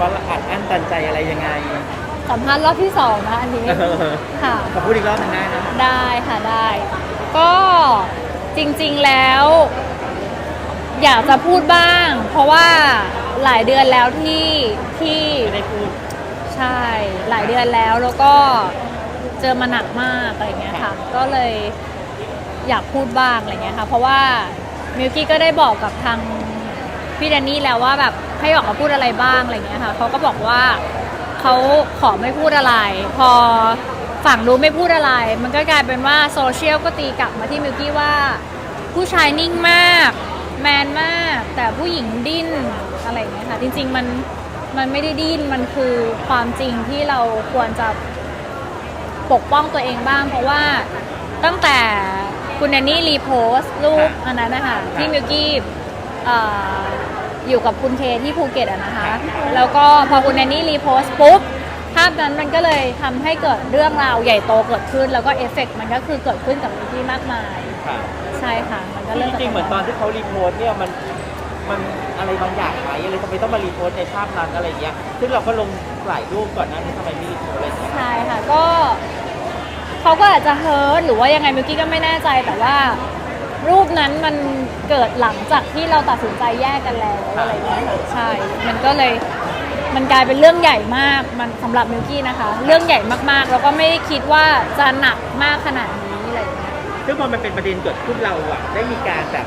ว่าอัดอั้นตันใจอะไรยังไงสัมภาษณ์รอบที่สองนะอันนี้ค่ะขอพูดอีกรอบหนึงได้นะได้ค่ะได้ ก็จริงๆแล้ว อยากจะพูดบ้าง เพราะว่าหลายเดือนแล้วที่ที่ไม่ได้พูดใช่ หลายเดือนแล้วแล้วก็เจอมาหนักมากอะไรเงี้ยค่ะ ก็เลยอยากพูดบ้างอะไรเงี้ยค่ะ เพราะว่ามิวกี้ก็ได้บอกกับทางพี่แดนนี่แล้วว่าแบบ ให้ออกมาพูดอะไรบ้างอะไรเงี้ยค่ะเขาก็บอกว่าเขาขอไม่พูดอะไร พอฝั่งรู้ไม่พูดอะไร มันก็กลายเป็นว่าโซเชียลก็ตีกลับมาที่มิวกี้ว่า ผู้ชายนิ่งมาก แมนมาก แต่ผู้หญิงดิ้นอะไรเงี้ยค่ะจริง ๆ มันมันไม่ได้ดิ้นมันคือความจริงที่เราควรจะปกป้องตัวเองบ้าง เพราะว่าตั้งแต่คุณแนนนี่รีโพสต์รูปอันนั้นนะคะที่มิวกี้ อ่ออยู่กับคุณเคที่ภูเก็ตอะนะคะ แล้วก็พอคุณแนนนี่รีโพสต์ปุ๊บ ภาพนั้นมันก็เลยทำให้เกิดเรื่องราวใหญ่โตเกิดขึ้น แล้วก็เอฟเฟกต์มันก็คือเกิดขึ้นกับมิวกี้มากมาย ค่ะใช่ค่ะ มันก็เริ่มจจากริงๆเหมือนตอนที่เขารีโพสต์เนี่ยมันมันอะไรบางอย่างไหมอะไรทำไมต้องมารีโพสต์ในภาพนั้นอะไรอย่างเงี้ยซึ่งเราก็ลงหลายรูปก่อนหน้านี้ทำไมไม่รีโพสต์อะไรอย่างเงี้ยใช่ค่ะก็เขาก็อาจจะเฮิร์ตหรือว่ายังไงมิวกี้ก็ไม่แน่ใจแต่ว่า รูปนั้นมันเกิดหลังจากที่เราตัดสินใจแยกกันแล้วอะไรเงี้ยค่ะใช่ มันก็เลยมันกลายเป็นเรื่องใหญ่มากมันสำหรับมิวกี้นะคะ เรื่องใหญ่มากๆ แล้วก็ไม่ได้คิดว่าจะหนักมากขนาดนี้อะไรเงี้ยซึ่งพอมันเป็นประเด็นเกิดขึ้นเราอะได้มีการแบบ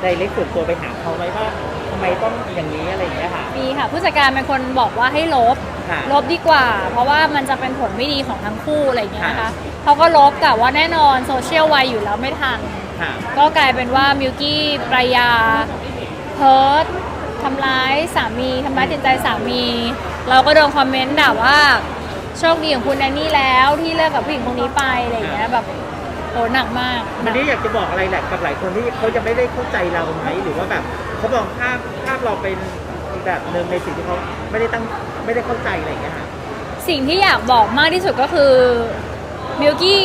ไดเรกส่วนตัวไปหาเขาไหมว่าทำไมต้องอย่างนี้อะไรอย่างเงี้ยค่ะ มีค่ะ ผู้จัดการเป็นคนบอกว่าให้ลบ ค่ะ ลบดีกว่า เพราะว่ามันจะเป็นผลไม่ดีของทั้งคู่อะไรอย่างเงี้ยนะค่ะคะเขาก็ลบแต่ว่าแน่นอนโซเชียลไวอยู่แล้วไม่ทันค่ะ ก็กลายเป็นว่ามิวกี้ปรายาเพิร์ดทำร้ายสามีทำร้ายจิตใจสามี เราก็โดนคอมเมนต์ด่าว่าโชคดีของคุณแอนนี่แล้วที่เลิกกับผู้หญิงคนนี้ไปอะไรอย่างเงี้ยแบบโหหนักมากวันนี้อยากจะบอกอะไรแหละกับหลายคนที่เขาจะไม่ได้เข้าใจเราไหมหรือว่าแบบเขามองภาพภาพเราเป็นอีกแบบหนึ่งในสิ่งที่เขาไม่ได้ตั้งไม่ได้เข้าใจอะไรอย่างเงี้ยค่ะสิ่งที่อยากบอกมากที่สุดก็คือมิวกี้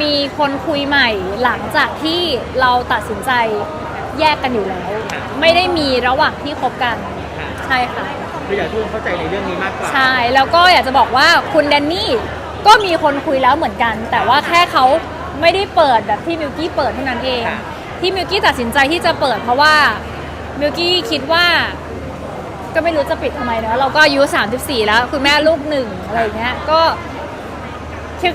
มีคนคุยใหม่หลังจากที่เราตัดสินใจแยกกันอยู่แล้ว ไม่ได้มีระหว่างที่คบกันค่ะใช่ค่ะ คืออยากให้ทุกคนเข้าใจในเรื่องนี้มากกว่า ใช่แล้วก็อยากจะบอกว่าคุณแดนนี่ก็มีคนคุยแล้วเหมือนกัน แต่ว่าแค่เขาไม่ได้เปิดแบบที่มิวกี้เปิดเท่านั้นเอง ค่ะ ที่มิวกี้ตัดสินใจที่จะเปิดเพราะว่ามิวกี้คิดว่า ก็ไม่รู้จะปิดทำไมเนอะเราก็อายุ 34 แล้ว คุณแม่ลูกหนึ่งอะไรอย่างเงี้ยก็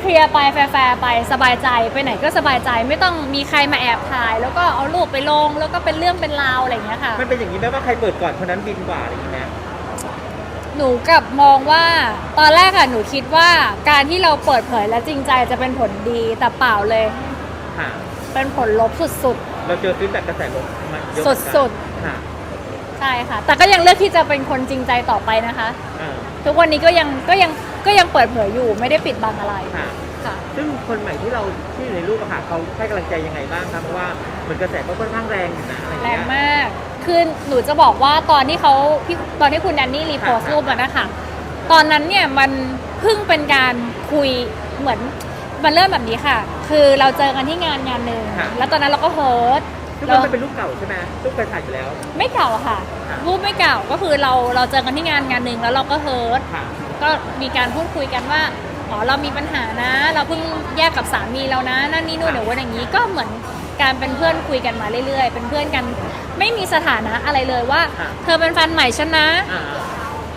เคลียร์ๆไปแฟร์ๆไปสบายใจไปไหนก็สบายใจไม่ต้องมีใครมาแอบถ่าย แล้วก็เอารูปไปลงแล้วก็เป็นเรื่องเป็นราวอะไรอย่างเงี้ยค่ะ มันเป็นอย่างนี้ไหมว่าใครเปิดก่อนคนนั้นบินกว่าอะไรอย่างเงี้ยหนูกลับมองว่าตอนแรกอะหนูคิดว่าการที่เราเปิดเผยและจริงใจจะเป็นผลดีแต่เปล่าเลย ค่ะ เป็นผลลบสุด เราเจอฟีดแบ็กกระแสลบมาเยอะสุดๆค่ะๆใช่ค่ะ แต่ก็ยังเลือกที่จะเป็นคนจริงใจต่อไปนะคะเออทุกวันนี้ก็ยังก็ยัง ก็ยังเปิดเผยอยู่ไม่ได้ปิดบังอะไรค่ะ ค่ะ ซึ่งคนใหม่ที่เราที่อยู่ในรูปอะค่ะเขาให้กำลังใจยังไงบ้างครับเพราะว่าเหมือนกระแสก็ค่อนข้างแรงอยู่นะอะไรอย่างแรเงี้งย มากคือหนูจะบอกว่าตอนที่เขาพี่ตอนที่คุณแดนนี่รีโพสต์รูปอะนะคะ ตอนนั้นเนี่ยมันเพิ่งเป็นการคุยเหมือนมันเริ่มแบบนี้ค่ะ คือเราเจอกันที่งานงานหนึ่งค่ะ แล้วตอนนั้นเราก็เฮิร์ตซึ่งเรามันเป็นรูปเก่าใช่ไหมรูปเคยถ่ายอยู่แล้ว ไม่เก่าค่ะ ค่ะ รูปไม่เก่าก็คือเราเราเจอกันที่งานงานหนึ่งแล้วเราก็เฮิร์ต ค่ะ ก็มีการพูดคุยกันว่าอ๋อเรามีปัญหานะ เราเพิ่งแยกกับสามีเรานะนั่นนี่นู่นค่ะเดี๋ยววันอย่างนี้ก็เหมือนการเป็นเพื่อนคุยกันมาเรื่อยๆ เป็นเพื่อนกันไม่มีสถานะอะไรเลยว่า เธอเป็นแฟนใหม่ฉันนะอ่า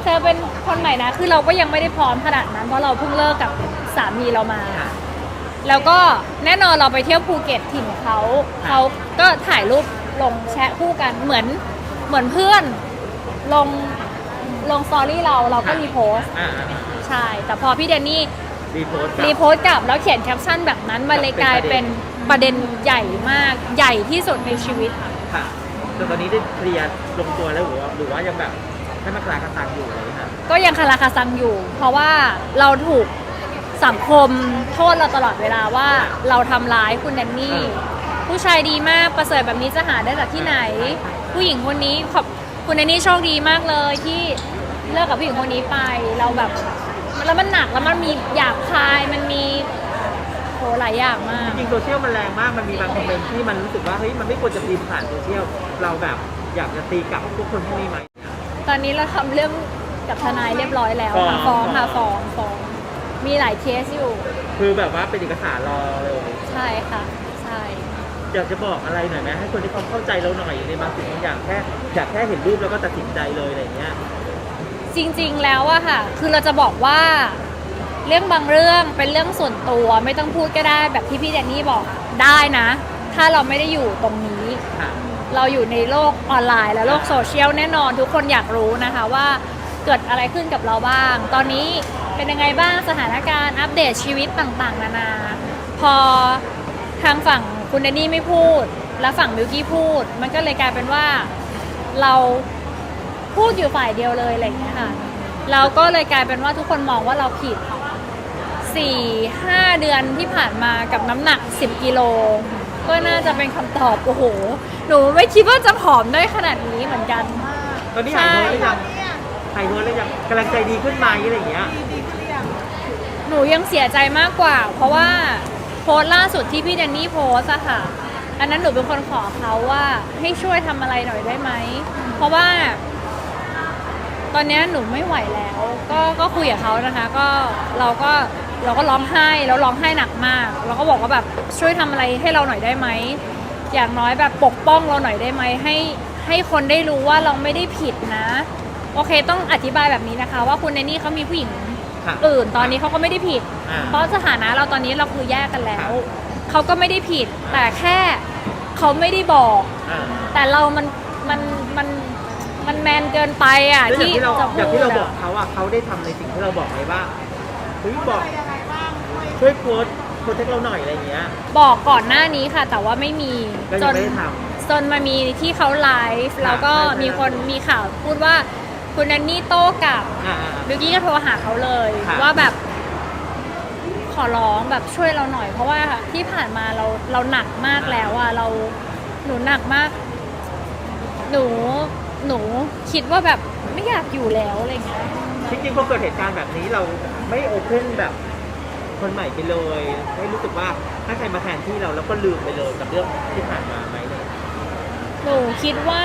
เธอเป็นคนใหม่นะ คือเราก็ยังไม่ได้พร้อมขนาดนั้นเพราะเราเพิ่งเลิกกับสามีเรามาค่ะแล้วก็แน่นอนเราไปเที่ยวภูเก็ตถิ่นเขาค่ะเขาก็ถ่ายรูปลงแชะคู่กันเหมือนเหมือนเพื่อนลง ลงสตอรี่เราเราก็รีโพสต์อ่าอ่าอ่าใช่ แต่พอพี่เดนนี่รีโพสต์รีโพสต์กลับแล้วเขียนแคปชั่นแบบนั้นมันเลยกลายเป็นประเด็นใหญ่มากใหญ่ที่สุดในชีวิต ค่ะค่ะส่วนตอนนี้ได้เคลียร์ลงตัวแล้วหรือว่าหรือว่ายังแบบให้มันคลายกระตังอยู่อะไรอย่างเงี้ยค่ะก็ยังคาราคาซังอยู่ เพราะว่าเราถูกสังคมโทษเราตลอดเวลาว่าเราทำร้ายคุณแดนนี่ ผู้ชายดีมากประเสริฐแบบนี้จะหาได้จากที่ไหน ผู้หญิงคนนี้ขอบคุณแดนนี่โชคดีมากเลยที่ เลิกกับผู้หญิงคนนี้ไป เราแบบแล้วมันหนักแล้วมันมีหยาบคายมันมีโหหลายอย่างมาก จริงๆโซเชียลมันแรงมากมันมีบางคอมเมนต์ที่มันรู้สึกว่าเฮ้ยมันไม่ควรจะตีผ่านโซเชียลเราแบบอยากจะตีกลับทุกคนพวกนี้ไหม ตอนนี้เราทำเรื่องกับทนายเรียบร้อยแล้วฟ้องค่ะฟ้องค่ะฟ้องฟ้องมีหลายเคสอยู่คือแบบว่าเป็นเอกสารรอเลยใช่ค่ะ ใช่ อยากจะบอกอะไรหน่อยไหมให้คนที่เขาเข้าใจเราหน่อยในบางสิ่งบางอย่างแค่อยากแค่เห็นรูปแล้วก็ตัดสินใจเลยอะไรอย่างเงี้ย จริงๆแล้วอะค่ะ คือเราจะบอกว่า เรื่องบางเรื่องเป็นเรื่องส่วนตัวไม่ต้องพูดก็ได้แบบที่พี่แดนนี่บอกได้นะ ถ้าเราไม่ได้อยู่ตรงนี้ ค่ะ เราอยู่ในโลกออนไลน์และโลกโซเชียลแน่นอนทุกคนอยากรู้นะคะว่าเกิดอะไรขึ้นกับเราบ้าง ตอนนี้เป็นยังไงบ้างสถานการณ์อัปเดตชีวิตต่างๆ นานา พอทางฝั่งคุณแดนนี่ไม่พูด และฝั่งมิวกี้พูด มันก็เลยกลายเป็นว่าเรา พูดอยู่ฝ่ายเดียวเลยอะไรอย่างเงี้ยค่ะเราก็เลยกลายเป็นว่าทุกคนมองว่าเราผิดสี่ห้าเดือนที่ผ่านมากับน้ำหนัก 10 กิโล ก็น่าจะเป็นคำตอบ โอ้โห หนูไม่คิดว่าจะผอมได้ขนาดนี้เหมือนกัน ตอนนี้หายโทษหรือยังหายโทษหรือยังกำลังใจดีขึ้นไหมอะไรอย่างเงี้ย หนูยังเสียใจมากกว่า เพราะว่าโพสต์ล่าสุดที่พี่แดนนี่โพสต์อะค่ะ อันนั้นหนูเป็นคนขอเขาว่าให้ช่วยทำอะไรหน่อยได้ไหม เพราะว่า ตอนเนี้ยหนูไม่ไหวแล้ว ก็ก็คุยกับเขานะคะ ก็เราก็เราก็ร้องไห้แล้วร้องไห้หนักมาก เราก็บอกว่าแบบช่วยทำอะไรให้เราหน่อยได้ไหมอย่างน้อยแบบปกป้องเราหน่อยได้ไหมให้ให้คนได้รู้ว่าเราไม่ได้ผิดนะ โอเคต้องอธิบายแบบนี้นะคะ ว่าคุณในนี่เขามีผู้หญิงค่ะอื่นตอนนี้เขาก็ไม่ได้ผิดอ่าเพราะสถานะเราตอนนี้เราคือแยกกันแล้วเขาก็ไม่ได้ผิด แต่แค่เขาไม่ได้บอกอ่าแต่เรามันมันมันมัน แมนเกินไปอะแล้วอย่างที่ที่เราจะอพูย่างดที่เราบออะกเขาอะเขาได้ทำในสิ่งที่เราบอกไหมว่าเฮ้ยบอกช่วยโพสต์โพสต์ให้เราหน่อยอะไรอย่างเงี้ย บอกก่อนหน้านี้ค่ะ แต่ว่าไม่มีก็จยังน ไม่ได้ทจนมามีที่เขาไลฟ์แล้วก็ใช่ใช่ มีคนมีข่าวพูดว่าคุณแอนนี่โต้กลับำอ่าอ่า บิวกี้ก็โทรหาเขาเลย ค่ะ ว่าแบบ ขอร้องแบบช่วยเราหน่อย เพราะว่าที่ผ่านมาเราเราหนักมากแล้วอะเราหนูหนักมาก หนู หนูคิดว่าแบบไม่อยากอยู่แล้วอะไรเงี้ยจริงๆพอเกิดเหตุการณ์แบบนี้เราไม่โอเพนแบบคนใหม่ไปเลยไม่รู้สึกว่าถ้าใครมาแทนที่เราแล้วก็ลืมไปเลยกับเรื่องที่ผ่านมาไหมเลยหนูคิดว่า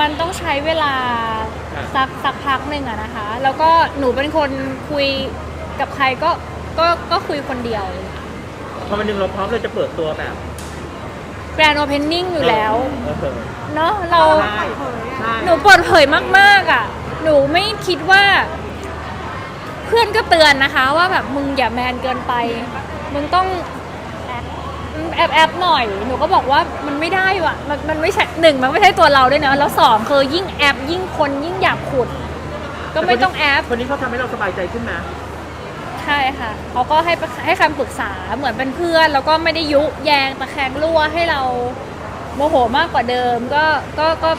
มันต้องใช้เวลาครับสักสักพักหนึ่งอะนะคะ แล้วก็หนูเป็นคนคุยกับใครก็ก็ก็คุยคนเดียวพอวันหนึ่งเราพร้อมเราจะเปิดตัวแบบแกรนด์โอเพนนิ่งอยู่แล้ว เออเออเนาะเรา ใช่ใช่ หนูเปิดเผยมากๆอะ หนูไม่คิดว่า เพื่อนก็เตือนนะคะ ว่าแบบมึงอย่าแมนเกินไป มึงต้องแอบแอบหน่อย หนูก็บอกว่ามันไม่ได้ว่ะ มันมันไม่ใช่หนึ่งมันไม่ใช่ตัวเราด้วยนะ แล้วสองคือยิ่งแอบยิ่งคนยิ่งอยากขุด ก็ไม่ต้องแอบคนนี้เขาทำให้เราสบายใจขึ้นนะใช่ค่ะเขาก็ให้ให้คำปรึกษาเหมือนเป็นเพื่อน แล้วก็ไม่ได้ยุแยงตะแคงรั่วให้เราโมโหมากกว่าเดิม ก็ก็ก็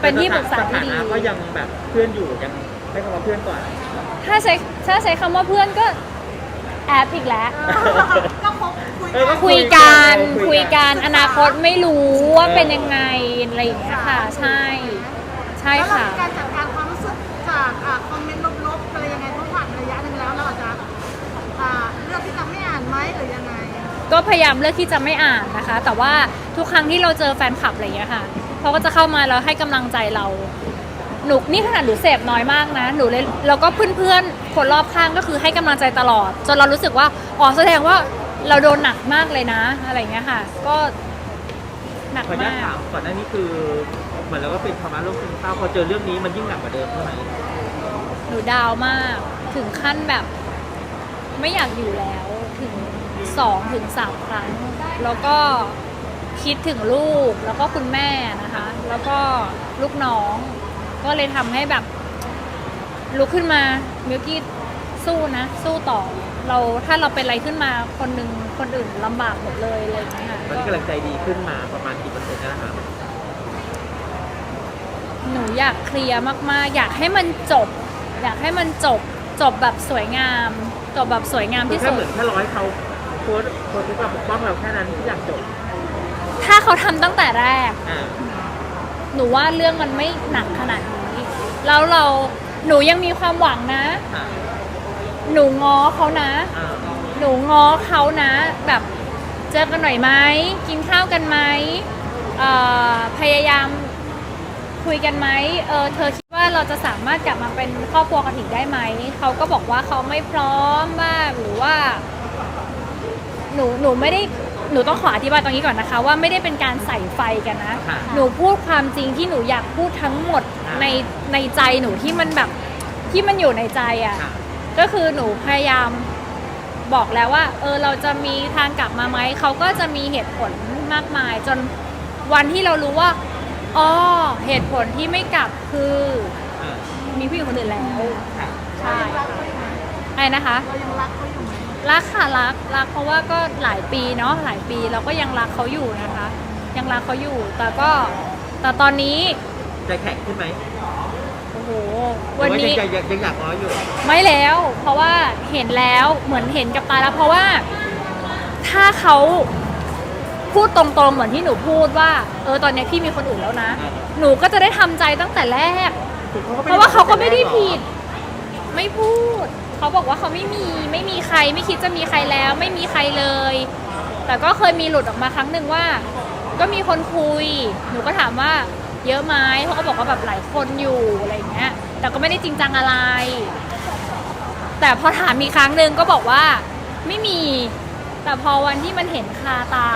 เป็นที่ปรึกษาที่ดี สถนะก็ยังแบบเพื่อนอยู่ยังไม่คำว่าเพื่อนก่อน ถ้าใช้ถ้าใช้คำว่าเพื่อนก็แอบอีกแล้ว ก็คบคุยเออก็ คุยกันคุคุยยกักันนอนาคตไม่รู้ว่าเออเป็นยังไงอะไรอย่างเงี้ยค่ะ ใช่ใช่แล้วเราค่ะ มีการจัดการความรู้สึกจากอ่าคอมเมนต์ลบๆอะไรยังไงเพราะผ่านระยะหนึ่งแล้วเราอาจจะอ่าเลือกที่จะไม่อ่านไหมหรือยังไง ก็พยายามเลือกที่จะไม่อ่านนะคะ แต่ว่าทุกครั้งที่เราเจอแฟนคลับอะไรอย่างเงี้ยค่ะ เขาก็จะเข้ามาแล้วให้กำลังใจเรา หนูนี่ขนาดหนูเสพน้อยมากนะ หนูเลยแล้วก็เพื่อนๆคนรอบข้างก็คือให้กำลังใจตลอด จนเรารู้สึกว่าอ๋อแสดงว่าเราโดนหนักมากเลยนะ อะไรอย่างเงี้ยค่ะ ก็หนักขออนุญาตมากถามก่อนหน้านี้คือเหมือนเราก็เป็นภาวะโรคซึมเศร้าพอเจอเรื่องนี้มันยิ่งหนักกว่าเดิมใช่ไหมหนูดาวมาก ถึงขั้นแบบ ไม่อยากอยู่แล้วถึงสองถึงสามครั้ง แล้วก็ คิดถึงลูกแล้วก็คุณแม่นะคะ แล้วก็ลูกน้อง ก็เลยทำให้แบบ ลุกขึ้นมามิวกี้สู้นะ สู้ต่อ เราถ้าเราเป็นอะไรขึ้นมาคนหนึ่งคนอื่นลำบากหมดเลยอะไรอย่างเงี้ยค่ะตอนนี้ก็กำลังใจดีขึ้นมาประมาณกี่เปอร์เซ็นต์แล้วนะครับหนูอยากเคลียร์มาก ๆ อยากให้มันจบ อยากให้มันจบจบแบบสวยงาม จบแบบสวยงามคือที่แค่สุเหดมือนแค่ร้อยเขาโพสต์โพสต์ที่เราปกป้องเราแค่นั้นที่อยากจบถ้าเขาทำตั้งแต่แรก อ่าหนูว่าเรื่องมันไม่หนักขนาดนี้แล้วเราหนูยังมีความหวังนะ อ่าหนูง้อเขานะ อ่าหนูง้อเขานะ แบบเจอกันหน่อยไหมกินข้าวกันไหมเอ่อพยายามคุยกันไหมเออเธอคิดว่าเราจะสามารถกลับมาเป็นครอบครัวกันอีกได้ไหมเขาก็บอกว่าเขาไม่พร้อมบ้างหรือว่า หนูหนูไม่ได้ หนูต้องขออธิบายตรงนี้ก่อนนะคะ ว่าไม่ได้เป็นการใส่ไฟกันนะ ค่ะ หนูพูดความจริงที่หนูอยากพูดทั้งหมดอ่า ในในใจหนูที่มันแบบที่มันอยู่ในใจอะ่ะ ค่ะ ก็คือหนูพยายามบอกแล้วว่า เออเราจะมีทางกลับมาไหมเขาก็จะมีเหตุผลมากมาย จนวันที่เรารู้ว่าอ๋อเหตุผลที่ไม่กลับคืออ่ามีผู้หญิงคนอื่นแล้วค่ะ ใช่เรายังรักเขาอยู่ไหมไอ้นะคะ เรายังรักเขาอยู่ไหม รักค่ะรักรักเพราะว่าก็หลายปีเนาะหลายปีเราก็ยังรักเขาอยู่นะคะ ยังรักเขาอยู่ แต่ก็แต่ตอนนี้ใจแข็งขึ้นไหมโอ้โหวันนี้หรือว่ายังยังยังอยากน้อยอยู่ไม่แล้ว เพราะว่าเห็นแล้วเหมือนเห็นกับตาแล้ว เพราะว่าถ้าเขาพูดตรงๆเหมือนที่หนูพูดว่า เออตอนเนี้ยพี่มีคนอื่นแล้วนะอ่าหนูก็จะได้ทำใจตั้งแต่แรก เพราะว่าเขาก็ไม่ได้ผิด ไม่พูด เขาบอกว่าเขาไม่มีไม่มีใครไม่คิดจะมีใครแล้ว ไม่มีใครเลย แต่ก็เคยมีหลุดออกมาครั้งหนึ่งว่า ก็มีคนคุย หนูก็ถามว่าเยอะไหมเขาก็บอกว่าแบบหลายคนอยู่อะไรอย่างเงี้ย แต่ก็ไม่ได้จริงจังอะไร แต่พอถามมีครั้งหนึ่งก็บอกว่าไม่มี แต่พอวันที่มันเห็นคาตา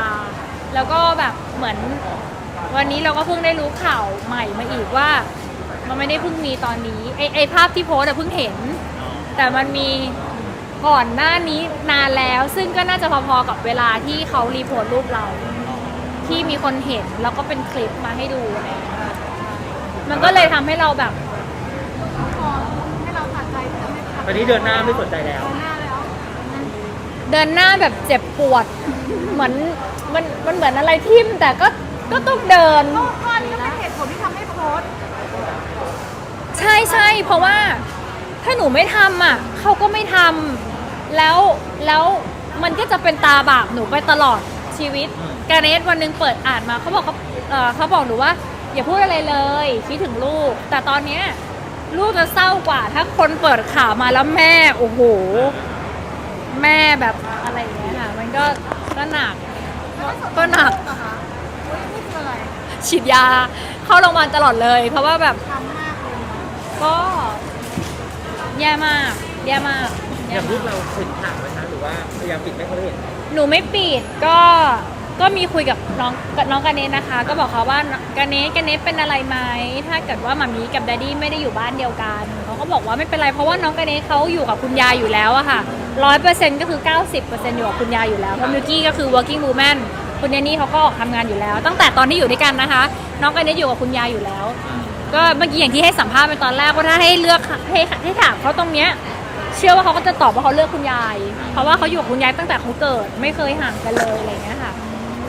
แล้วก็แบบเหมือน วันนี้เราก็เพิ่งได้รู้ข่าวใหม่มาอีกว่า มันไม่ได้เพิ่งมีตอนนี้ไอไอภาพที่โพสต์อะเพิ่งเห็น แต่มันมีก่อนหน้านี้นานแล้ว ซึ่งก็น่าจะพอๆกับเวลาที่เขารีโพสต์รูปเรา ที่มีคนเห็นแล้วก็เป็นคลิปมาให้ดูอะไรอย่างเงี้ยมันก็เลยทำให้เราแบบพอให้เราตัดใจที่จะไม่ขับตอนนี้เดินหน้าไม่สนใจแล้วเดินหน้าแล้วเดินหน้าแบบเจ็บปวด เหมือนมันมันเหมือนอะไรทิ่มแต่ก็ก็ต้องเดินก็ข้อนี้ก็เป็นเหตุผลที่ทำให้โพสต์ใช่ใช่เพราะว่า ถ้าหนูไม่ทำอะเขาก็ไม่ทำแล้วแล้วมันก็จะเป็นตาบาปหนูไปตลอดชีวิต อืม การเนสวันหนึงเปิดอ่านมาเขาบอกเขาเอ่อเขาบอกหนูว่า อย่าพูดอะไรเลยคิดถึงลูก แต่ตอนเนี้ยลูกจะเศร้ากว่า ถ้าคนเปิดข่าวมาแล้วแม่โอ้โห แม่แบบอะไรอย่างเงี้ยค่ะมันก็ก็หนัก ก็หนักเหรอคะเฮ้ยนี่คืออะไรฉีดยาเข้าโรงพยาบาลตลอดเลย เพราะว่าแบบ ทำมากเลยนะก็ แย่มาก แย่มากอแย่ย่างรูมาปกเราถึงข่าวไหมคะหรือว่าพยายามปิดไม่ให้เขาเห็นหนูไม่ปิดก็ก็มีคุยกับน้องกับน้องกาเนสนะคะ ก็บอกเขาว่ากาเนสกาเนสเป็นอะไรไหมถ้าเกิดว่ามามีกับดดดี้ไม่ได้อยู่บ้านเดียวกันเขาก็บอกว่าไม่เป็นไรเพราะว่าน้องกาเนสเขาอยู่กับคุณยายอยู่แล้วอะค่ะร้อยเปอร์เซ็นต์ก็คือ 90%อยู่กับคุณยายอยู่แล้วเพราะมิวกี้ก็คือ working woman คุณยายนี่เขาก็ออกทำงานอยู่แล้ว ตั้งแต่ตอนที่อยู่ด้วยกันนะคะ น้องกาเนสอยู่กับคุณยายอยู่แล้ว ก็เมื่อกี้อย่างที่ให้สัมภาษณ์ไปตอนแรกว่าถ้าให้เลือกให้ให้ถามเขาตรงเนี้ยเชื่อว่าเขาก็จะตอบว่าเขาเลือกคุณยาย เพราะว่าเขาอยู่กับคุณยายตั้งแต่เขาเกิด ไม่เคยห่างกันเลยอะไรเงี้ยค่ะ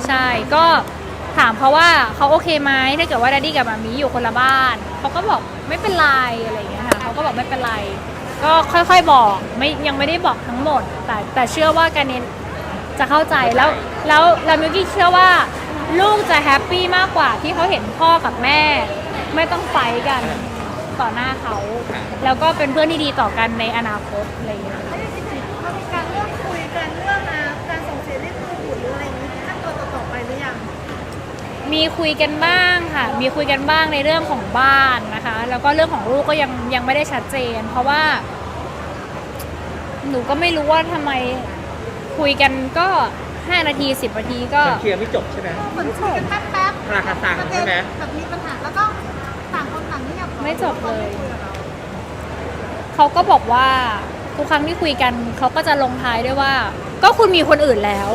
ใช่ก็ถามเขาว่าเขาโอเคไหมถ้าเกิดว่าดดดี้กับมามีอยู่คนละบ้านเขาก็บอกไม่เป็นไรอะไรเงี้ยค่ะเขาก็บอกไม่เป็นไร ก็ค่อยๆบอกไม่ยังไม่ได้บอกทั้งหมด แต่แต่เชื่อว่าการเน้นจะเข้าใจแล้วแล้วแล้วมิวกี้เชื่อว่า ลูกจะแฮปปี้มากกว่าที่เขาเห็นพ่อกับแม่ ไม่ต้องไฟท์กันต่อหน้าเขา แล้วก็เป็นเพื่อนที่ดีต่อกันในอนาคตอะไรอย่างเงี้ย ไม่ได้จริงๆเรามีการเริ่มคุยกันเรื่องอะการส่งเสียเรียกลูกบุตรหรืออะไรอย่างนี้ขั้นตอนต่อๆไปหรือยังมีคุยกันบ้างค่ะ มีคุยกันบ้างในเรื่องของบ้านนะคะ แล้วก็เรื่องของลูกก็ยังยังไม่ได้ชัดเจน เพราะว่า หนูก็ไม่รู้ว่าทำไมคุยกันก็ 5 นาที 10นาทีก็ มันเคลียร์ไม่จบใช่ไหม เหมือนคุยกันแป๊บๆคาราคาซังใช่ไหมแบบมีปัญหาแล้วก็ ไม่จบเลยไม่คุกับราเขาก็บอกว่าทุกครั้งที่คุยกันเขาก็จะลงท้ายด้วยว่า ก็คุณมีคนอื่นแล้ว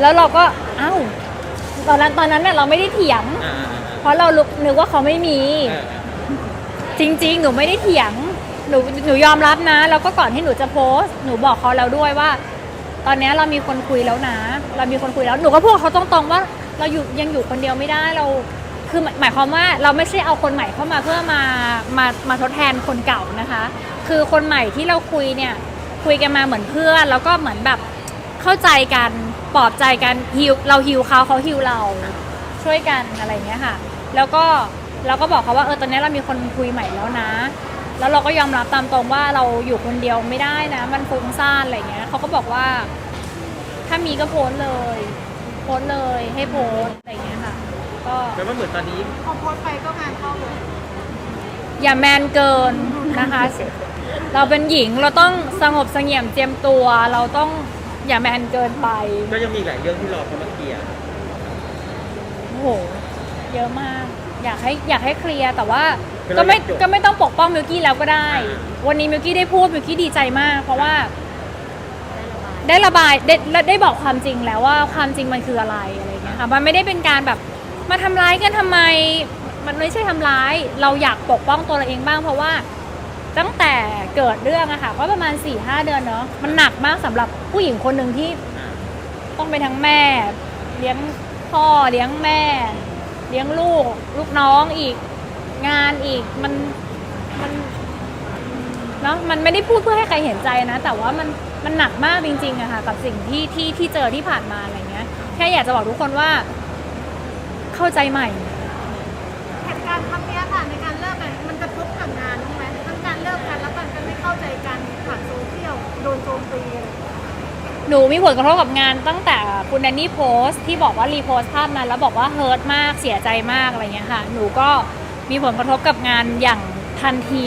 แล้วเราก็เอ้าตอนนั้นตอนนั้นเนี่ยเราไม่ได้เถียง อ่าเพราะเรานึกว่าเขาไม่มี เออจริงๆ หนูไม่ได้เถียง หนูหนูยอมรับนะ แล้วก็ก่อนที่หนูจะโพสต์ หนูบอกเขาแล้วด้วยว่า ตอนนี้เรามีคนคุยแล้วนะ เรามีคนคุยแล้ว หนูก็พูดกับเขาตรงๆว่า เราอยู่ยังอยู่คนเดียวไม่ได้ เรา คือหมายความว่าเราไม่ใช่เอาคนใหม่เข้ามาเพื่อมามามาทดแทนคนเก่านะคะ คือคนใหม่ที่เราคุยเนี่ยคุยกันมาเหมือนเพื่อนแล้วก็เหมือนแบบเข้าใจกันปลอบใจกันฮิวเราฮิวเขาเขาฮิวเราช่วยกันอะไรเงี้ยค่ะ แล้วก็เราก็บอกเขาว่าเออตอนนี้เรามีคนคุยใหม่แล้วนะ แล้วเราก็ยอมรับตามตรงว่าเราอยู่คนเดียวไม่ได้นะ มันฟุ้งซ่านอะไรเงี้ยเขาก็บอกว่า ถ้ามีก็โพสเลย โพสเลยให้โพสอะไรเงี้ยค่ะ ก็แปลว่าเหมือนตอนนี้พอโพสต์ไปก็งานเข้าเลยอย่าแมนเกินนะคะ เราเป็นหญิงเราต้องสงบเสงี่ยมเจียมตัว เราต้องอย่าแมนเกินไปก็ยังมีหลายเรื่องที่รอเขามาเคลียร์โอ้โหเยอะมาก อยากให้อยากให้เคลียร์แต่ว่าก็ไม่ก็ไม่ต้องปกป้องมิวกี้แล้วก็ได้ วันนี้มิวกี้ได้พูดมิวกี้ดีใจมาก เพราะว่า ได้ระบายได้ได้ได้บอกความจริงแล้วว่าความจริงมันคืออะไรอะไรอย่างเงี้ยค่ะมันไม่ได้เป็นการแบบ มาทำร้ายกันทำไม มันไม่ใช่ทำร้าย เราอยากปกป้องตัวเราเองบ้างเพราะว่า ตั้งแต่เกิดเรื่องอะค่ะก็ประมาณ4ี่ห้าเดือนเนาะมันหนักมากสำหรับผู้หญิงคนหนึ่งที่ต้องเป็นทั้งแม่ เลี้ยงพ่อเลี้ยงแม่ เลี้ยงลูก ลูกน้องอีก งานอีกมันมันเนาะมันไม่ได้พูดเพื่อให้ใครเห็นใจนะ แต่ว่ามันมันหนักมากจริงๆอะค่ะกับสิ่งที่ที่ที่เจอที่ผ่านมาอะไรเงี้ย แค่อยากจะบอกทุกคนว่า เข้าใจใหม่ เหตุการณ์ครั้งเนี้ยค่ะในการเลิกกันมันกระทบกับงานบ้างไหมทั้งการเลิกกันแล้วกันกันไม่เข้าใจกันผ่านโซเชียลโดนโจมตีอะไรอย่างเงี้ยหนูมีผลกระทบกับงานตั้งแต่คุณแดนนี่โพสต์ที่บอกว่ารีโพสต์ภาพนั้นแล้วบอกว่าเฮิร์ตมากเสียใจมากอะไรเงี้ยค่ะ หนูก็มีผลกระทบกับงานอย่างทันที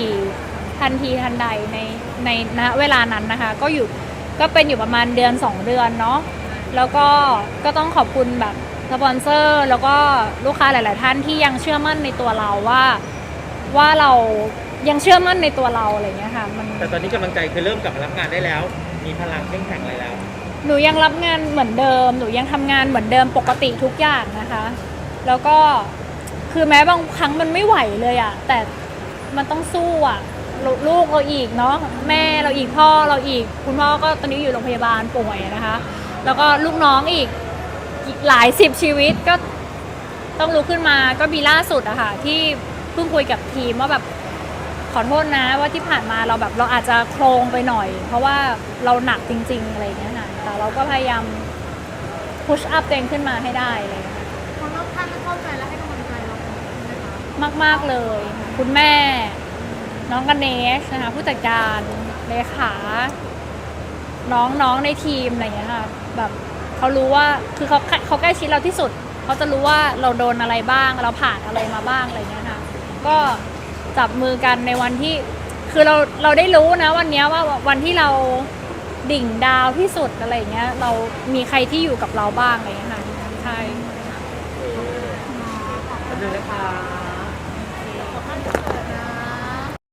ทันทีทันใดในในณเวลานั้นนะคะ ก็อยู่ก็เป็นอยู่ประมาณเดือน 2 เดือนเนาะแล้วก็ก็ต้องขอบคุณแบบ สปอนเซอร์แล้วก็ลูกค้าหลาย ๆ ท่านที่ยังเชื่อมั่นในตัวเราว่าว่าเรายังเชื่อมั่นในตัวเราอะไรเงี้ยค่ะมันแต่ตอนนี้กำลังใจคือเริ่มกลับมารับงานได้แล้ว มีพลังเข้มแข็งอะไรแล้ว หนูยังรับงานเหมือนเดิม หนูยังทำงานเหมือนเดิมปกติทุกอย่างนะคะ แล้วก็คือแม้บางครั้งมันไม่ไหวเลยอะแต่มันต้องสู้อะลูลูกเราอีกเนาะแม่เราอีกพ่อเราอีก คุณพ่อก็ตอนนี้อยู่โรงพยาบาลป่วยนะคะ แล้วก็ลูกน้องอีกอีก หลายสิบชีวิตก็ต้องลุกขึ้นมาก็มีล่าสุดอะค่ะที่เพิ่งคุยกับทีมว่าแบบขอโทษนะว่าที่ผ่านมาเราแบบเราอาจจะโครงไปหน่อย เพราะว่าเราหนักจริง ๆ อะไรอย่างเงี้ยค่ะแต่เราก็พยายามพุชอัพตัวเองขึ้นมาให้ได้อะไรอย่างเลย คนรอบข้างไม่เข้าใจและให้กำลังใจเราใช่ไหมคะมาก ๆ เลย คุณแม่ น้องกันเนชนะคะผู้จัดการเลขา น้องน้องในทีมอะไรอย่างเงี้ยค่ะแบบ เขารู้ว่าคือเขาเขาใกล้ชิดเราที่สุดเขาจะรู้ว่าเราโดนอะไรบ้าง เราผ่านอะไรมาบ้างอะไรเงี้ยค่ะก็จับมือกันในวันที่ คือเราเราได้รู้นะ วันเนี้ยว่าวันที่เราดิ่งดาวที่สุดอะไรเงี้ย เรามีใครที่อยู่กับเราบ้างอะไรเงี้ยค่ะใช่ขอบคุณนะคะ